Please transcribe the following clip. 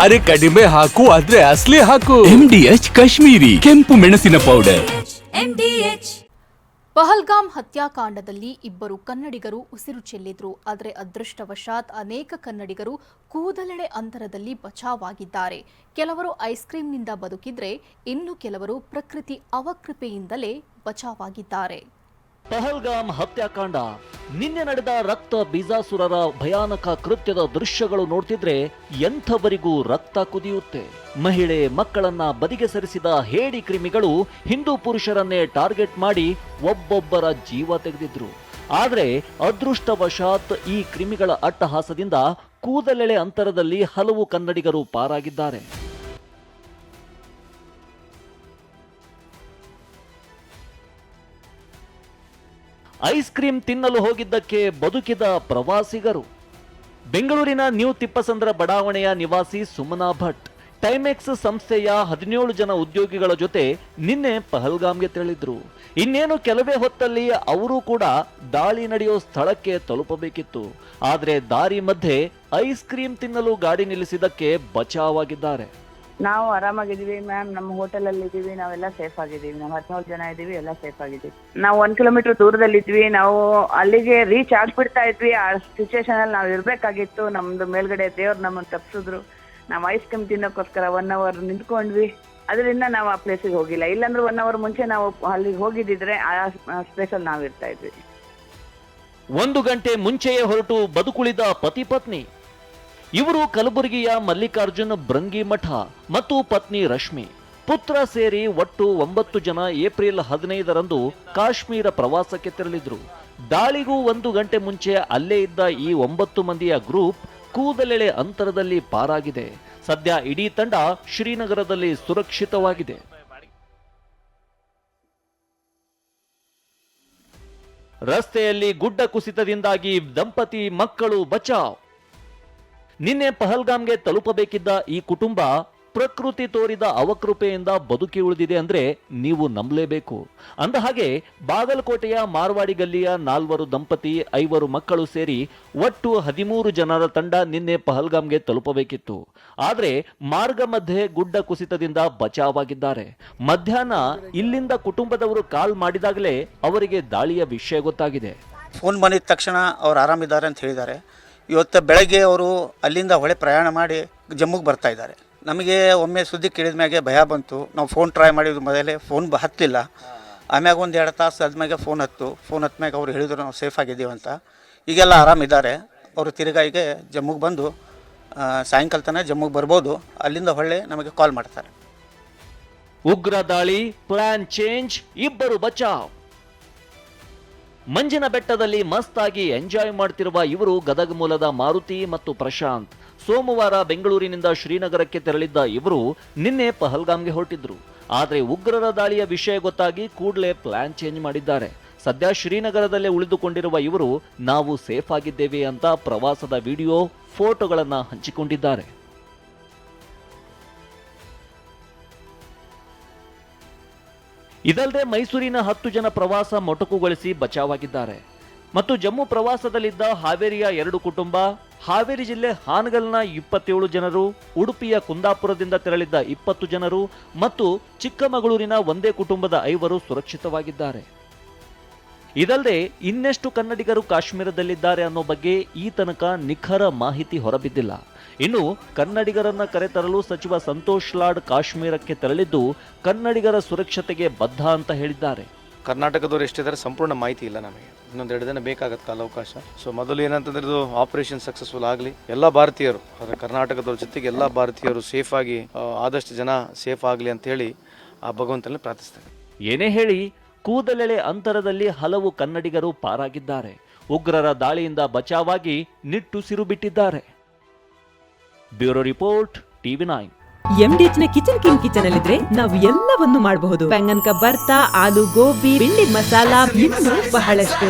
ಅರೆ ಕಡಿಮೆ ಹಾಕು ಆದ್ರೆ ಅಸ್ಲಿ ಹಾಕು. ಎಂಡಿಎಚ್ ಕಾಶ್ಮೀರಿ ಕೆಂಪು ಮೆಣಸಿನ ಪೌಡರ್ MDH ಪಹಲ್ಗಾಮ್ ಹತ್ಯಾಕಾಂಡದಲ್ಲಿ ಇಬ್ಬರು ಕನ್ನಡಿಗರು ಉಸಿರು ಚೆಲ್ಲಿದ್ರು ಆದರೆ ಅದೃಷ್ಟವಶಾತ್ ಅನೇಕ ಕನ್ನಡಿಗರು ಕೂದಲೆಳೆ ಅಂತರದಲ್ಲಿ ಬಚಾವಾಗಿದ್ದಾರೆ. ಕೆಲವರು ಐಸ್ ಕ್ರೀಂನಿಂದ ಬದುಕಿದ್ರೆ ಇನ್ನು ಕೆಲವರು ಪ್ರಕೃತಿ ಅವಕೃಪೆಯಿಂದಲೇ ಬಚಾವಾಗಿದ್ದಾರೆ. ಪಹಲ್ಗಾಮ್ ಹತ್ಯಾಕಾಂಡ. ನಿನ್ನೆ ನಡೆದ ರಕ್ತ ಬೀಜಾಸುರರ ಭಯಾನಕ ಕೃತ್ಯದ ದೃಶ್ಯಗಳು ನೋಡ್ತಿದ್ರೆ ಎಂಥವರಿಗೂ ರಕ್ತ ಕುದಿಯುತ್ತೆ. ಮಹಿಳೆ ಮಕ್ಕಳನ್ನ ಬದಿಗೆ ಸರಿಸಿದ ಹೇಡಿ ಕ್ರಿಮಿಗಳು ಹಿಂದೂ ಪುರುಷರನ್ನೇ ಟಾರ್ಗೆಟ್ ಮಾಡಿ ಒಬ್ಬೊಬ್ಬರ ಜೀವ ತೆಗೆದಿದ್ರು. ಆದರೆ ಅದೃಷ್ಟವಶಾತ್ ಈ ಕ್ರಿಮಿಗಳ ಅಟ್ಟಹಾಸದಿಂದ ಕೂದಲೆಳೆ ಅಂತರದಲ್ಲಿ ಹಲವು ಕನ್ನಡಿಗರು ಪಾರಾಗಿದ್ದಾರೆ. ಐಸ್ ಕ್ರೀಂ ತಿನ್ನಲು ಹೋಗಿದ್ದಕ್ಕೆ ಬದುಕಿದ ಪ್ರವಾಸಿಗರು. ಬೆಂಗಳೂರಿನ ನ್ಯೂ ತಿಪ್ಪಸಂದ್ರ ಬಡಾವಣೆಯ ನಿವಾಸಿ ಸುಮನಾ ಭಟ್ ಟೈಮೆಕ್ಸ್ ಸಂಸ್ಥೆಯ ಹದಿನೇಳು ಜನ ಉದ್ಯೋಗಿಗಳ ಜೊತೆ ನಿನ್ನೆ ಪಹಲ್ಗಾಮ್ಗೆ ತೆರಳಿದ್ರು. ಇನ್ನೇನು ಕೆಲವೇ ಹೊತ್ತಲ್ಲಿ ಅವರು ಕೂಡ ದಾಳಿ ನಡೆಯೋ ಸ್ಥಳಕ್ಕೆ ತಲುಪಬೇಕಿತ್ತು. ಆದರೆ ದಾರಿ ಮಧ್ಯೆ ಐಸ್ ಕ್ರೀಂ ತಿನ್ನಲು ಗಾಡಿ ನಿಲ್ಲಿಸಿದ್ದಕ್ಕೆ ಬಚಾವಾಗಿದ್ದಾರೆ ನಾವು ಆರಾಮಾಗಿದ್ದೀವಿ ಮ್ಯಾಮ್ ನಮ್ಮ ಹೋಟೆಲಲ್ಲಿ ಇದ್ದೀವಿ. ನಾವೆಲ್ಲ ಸೇಫ್ ಆಗಿದ್ದೀವಿ. ನಾವು ಹದಿನೇಳು ಜನ ಇದ್ದೀವಿ, ಎಲ್ಲ ಸೇಫ್ ಆಗಿದ್ದೀವಿ. ನಾವು ಒಂದು ಕಿಲೋಮೀಟರ್ ದೂರದಲ್ಲಿದ್ವಿ ನಾವು ಅಲ್ಲಿಗೆ ರೀಚ್ ಆಗ್ಬಿಡ್ತಾ ಇದ್ವಿ. ಆ ಸಿಚುವೇಶನ್ ಅಲ್ಲಿ ನಾವು ಇರಬೇಕಾಗಿತ್ತು. ನಮ್ದು ಮೇಲ್ಗಡೆ ದೇವ್ರು ನಮ್ಮನ್ನು ತಪ್ಸಿದ್ರು. ನಾವು ಐಸ್ ಕ್ರೀಮ್ ತಿನ್ನೋಕ್ಕೋಸ್ಕರ ಒನ್ ಅವರ್ ನಿಂತ್ಕೊಂಡ್ವಿ. ಅದರಿಂದ ನಾವು ಆ ಪ್ಲೇಸಿಗೆ ಹೋಗಿಲ್ಲ. ಇಲ್ಲಾಂದ್ರೆ ಒನ್ ಅವರ್ ಮುಂಚೆ ನಾವು ಅಲ್ಲಿಗೆ ಹೋಗಿದ್ದಿದ್ರೆ ಆ ಸ್ಪೇಸಲ್ಲಿ ನಾವು ಇರ್ತಾ ಇದ್ವಿ. ಒಂದು ಗಂಟೆ ಮುಂಚೆಯೇ ಹೊರಟು ಬದುಕುಳಿದ ಪತಿ ಪತ್ನಿ. ಇವರು ಕಲಬುರಗಿಯ ಮಲ್ಲಿಕಾರ್ಜುನ್ ಭೃಂಗಿ ಮಠ ಮತ್ತು ಪತ್ನಿ ರಶ್ಮಿ. ಪುತ್ರ ಸೇರಿ ಒಟ್ಟು ಒಂಬತ್ತು ಜನ ಏಪ್ರಿಲ್ ಹದಿನೈದರಂದು ಕಾಶ್ಮೀರ ಪ್ರವಾಸಕ್ಕೆ ತೆರಳಿದ್ರು. ದಾಳಿಗೂ ಒಂದು ಗಂಟೆ ಮುಂಚೆ ಅಲ್ಲೇ ಇದ್ದ ಈ ಒಂಬತ್ತು ಮಂದಿಯ ಗ್ರೂಪ್ ಕೂದಲೆಳೆ ಅಂತರದಲ್ಲಿ ಪಾರಾಗಿದೆ. ಸದ್ಯ ಇಡೀ ತಂಡ ಶ್ರೀನಗರದಲ್ಲಿ ಸುರಕ್ಷಿತವಾಗಿದೆ. ರಸ್ತೆಯಲ್ಲಿ ಗುಡ್ಡ ಕುಸಿತದಿಂದಾಗಿ ದಂಪತಿ ಮಕ್ಕಳು ಬಚಾವ್. ನಿನ್ನೆ ಪಹಲ್ಗಾಮ್ಗೆ ತಲುಪಬೇಕಿದ್ದ ಈ ಕುಟುಂಬ ಪ್ರಕೃತಿ ತೋರಿದ ಅವಕೃಪೆಯಿಂದ ಬದುಕಿ ಉಳಿದಿದೆ ಅಂದ್ರೆ ನೀವು ನಂಬಲೇಬೇಕು. ಅಂದ ಹಾಗೆ ಬಾಗಲಕೋಟೆಯ ಮಾರ್ವಾಡಿ ಗಲ್ಲಿಯ ನಾಲ್ವರು ದಂಪತಿ, ಐವರು ಮಕ್ಕಳು ಸೇರಿ ಒಟ್ಟು ಹದಿಮೂರು ಜನರ ತಂಡ ನಿನ್ನೆ ಪಹಲ್ಗಾಮ್ಗೆ ತಲುಪಬೇಕಿತ್ತು. ಆದ್ರೆ ಮಾರ್ಗ ಮಧ್ಯೆ ಗುಡ್ಡ ಕುಸಿತದಿಂದ ಬಚಾವಾಗಿದ್ದಾರೆ. ಮಧ್ಯಾಹ್ನ ಇಲ್ಲಿಂದ ಕುಟುಂಬದವರು ಕಾಲ್ ಮಾಡಿದಾಗಲೇ ಅವರಿಗೆ ದಾಳಿಯ ವಿಷಯ ಗೊತ್ತಾಗಿದೆ. ಫೋನ್ ಬಂದಿದ ತಕ್ಷಣ ಅವ್ರು ಆರಾಮಿದ್ದಾರೆ ಅಂತ ಹೇಳಿದ್ದಾರೆ. ಇವತ್ತು ಬೆಳಗ್ಗೆ ಅವರು ಅಲ್ಲಿಂದ ಹೊಳೆ ಪ್ರಯಾಣ ಮಾಡಿ ಜಮ್ಮುಗೆ ಬರ್ತಾ ಇದ್ದಾರೆ. ನಮಗೆ ಒಮ್ಮೆ ಸುದ್ದಿ ಕೇಳಿದ ಮ್ಯಾಗೆ ಭಯ ಬಂತು. ನಾವು ಫೋನ್ ಟ್ರೈ ಮಾಡಿದ್ದು ಮೊದಲೇ ಫೋನ್ ಬ ಹತ್ತಿಲ್ಲ. ಆಮ್ಯಾಗ ಒಂದು ಎರಡು ತಾಸು ಆದ್ಮ್ಯಾಗೆ ಫೋನ್ ಹತ್ತು. ಫೋನ್ ಹತ್ಮ್ಯಾಗ ಅವ್ರು ಹೇಳಿದ್ರು ನಾವು ಸೇಫ್ ಆಗಿದ್ದೀವಿ ಅಂತ. ಈಗೆಲ್ಲ ಆರಾಮಿದ್ದಾರೆ ಅವರು ತಿರುಗಾಯಿಗೆ ಜಮ್ಮುಗೆ ಬಂದು ಸಾಯಂಕಾಲ ತನಕ ಜಮ್ಮುಗೆ ಬರ್ಬೋದು. ಅಲ್ಲಿಂದ ಹೊಳ್ಳೆ ನಮಗೆ ಕಾಲ್ ಮಾಡ್ತಾರೆ. ಉಗ್ರ ದಾಳಿ ಪ್ಲಾನ್ ಚೇಂಜ್ ಇಬ್ಬರು ಬಚಾವ್. ಮಂಜಿನ ಬೆಟ್ಟದಲ್ಲಿ ಮಸ್ತಾಗಿ ಎಂಜಾಯ್ ಮಾಡ್ತಿರುವ ಇವರು ಗದಗ ಮೂಲದ ಮಾರುತಿ ಮತ್ತು ಪ್ರಶಾಂತ್. ಸೋಮವಾರ ಬೆಂಗಳೂರಿನಿಂದ ಶ್ರೀನಗರಕ್ಕೆ ತೆರಳಿದ್ದ ಇವರು ನಿನ್ನೆ ಪಹಲ್ಗಾಮ್ಗೆ ಹೊರಟಿದ್ರು. ಆದರೆ ಉಗ್ರರ ದಾಳಿಯ ವಿಷಯ ಗೊತ್ತಾಗಿ ಕೂಡಲೇ ಪ್ಲಾನ್ ಚೇಂಜ್ ಮಾಡಿದ್ದಾರೆ. ಸದ್ಯ ಶ್ರೀನಗರದಲ್ಲೇ ಉಳಿದುಕೊಂಡಿರುವ ಇವರು ನಾವು ಸೇಫ್ ಆಗಿದ್ದೇವೆ ಅಂತ ಪ್ರವಾಸದ ವಿಡಿಯೋ, ಫೋಟೋಗಳನ್ನು ಹಂಚಿಕೊಂಡಿದ್ದಾರೆ. ಇದಲ್ಲದೆ ಮೈಸೂರಿನ ಹತ್ತು ಜನ ಪ್ರವಾಸ ಮೊಟಕುಗೊಳಿಸಿ ಬಚಾವಾಗಿದ್ದಾರೆ. ಮತ್ತು ಜಮ್ಮು ಪ್ರವಾಸದಲ್ಲಿದ್ದ ಹಾವೇರಿಯ ಎರಡು ಕುಟುಂಬ, ಹಾವೇರಿ ಜಿಲ್ಲೆ ಹಾನಗಲ್ನ ಇಪ್ಪತ್ತೇಳು ಜನರು, ಉಡುಪಿಯ ಕುಂದಾಪುರದಿಂದ ತೆರಳಿದ್ದ ಇಪ್ಪತ್ತು ಜನರು ಮತ್ತು ಚಿಕ್ಕಮಗಳೂರಿನ ಒಂದೇ ಕುಟುಂಬದ ಐವರು ಸುರಕ್ಷಿತವಾಗಿದ್ದಾರೆ. ಇದಲ್ಲದೆ ಇನ್ನೆಷ್ಟು ಕನ್ನಡಿಗರು ಕಾಶ್ಮೀರದಲ್ಲಿದ್ದಾರೆ ಅನ್ನೋ ಬಗ್ಗೆ ಈ ತನಕ ನಿಖರ ಮಾಹಿತಿ ಹೊರಬಿದ್ದಿಲ್ಲ. ಇನ್ನು ಕನ್ನಡಿಗರನ್ನ ಕರೆತರಲು ಸಚಿವ ಸಂತೋಷ್ ಲಾಡ್ ಕಾಶ್ಮೀರಕ್ಕೆ ತೆರಳಿದ್ದು ಕನ್ನಡಿಗರ ಸುರಕ್ಷತೆಗೆ ಬದ್ಧ ಅಂತ ಹೇಳಿದ್ದಾರೆ. ಕರ್ನಾಟಕದವ್ರು ಎಷ್ಟಿದ್ದಾರೆ ಸಂಪೂರ್ಣ ಮಾಹಿತಿ ಇಲ್ಲ ನಮಗೆ. ಇನ್ನೊಂದು ಎರಡು ದಿನ ಬೇಕಾಗತ್ತೆ ಕಾಲಾವಕಾಶ ಸೊ ಮೊದಲು ಏನಂತಂದ್ರೆ ಇದು ಆಪರೇಷನ್ ಸಕ್ಸಸ್ಫುಲ್ ಆಗಲಿ. ಎಲ್ಲ ಭಾರತೀಯರು ಅದರ ಕರ್ನಾಟಕದವ್ರ ಜೊತೆಗೆ ಎಲ್ಲ ಭಾರತೀಯರು ಸೇಫ್ ಆಗಿ ಆದಷ್ಟು ಜನ ಸೇಫ್ ಆಗಲಿ ಅಂತ ಹೇಳಿ ಆ ಭಗವಂತನಲ್ಲಿ ಪ್ರಾರ್ಥಿಸ್ತಾರೆ ಏನೇ ಹೇಳಿ ಕೂದಲೆಳೆ ಅಂತರದಲ್ಲಿ ಹಲವು ಕನ್ನಡಿಗರು ಪಾರಾಗಿದ್ದಾರೆ. ಉಗ್ರರ ದಾಳಿಯಿಂದ ಬಚಾವಾಗಿ ನಿಟ್ಟುಸಿರು ಬಿಟ್ಟಿದ್ದಾರೆ. Bureau report TV nine. ಎಂಡಿಎಚ್ನ kitchen king kitchen ಅಲ್ಲಿದ್ರೆ ನಾವು ಎಲ್ಲವನ್ನು ಮಾಡಬಹುದು. ಬೆಂಗನ್ಕ ಬರ್ತಾ ಆಲೂ ಗೋಬಿ ಬೆಂಡಿ ಮಸಾಲಾ ಇನ್ನು ಬಹಳಷ್ಟು.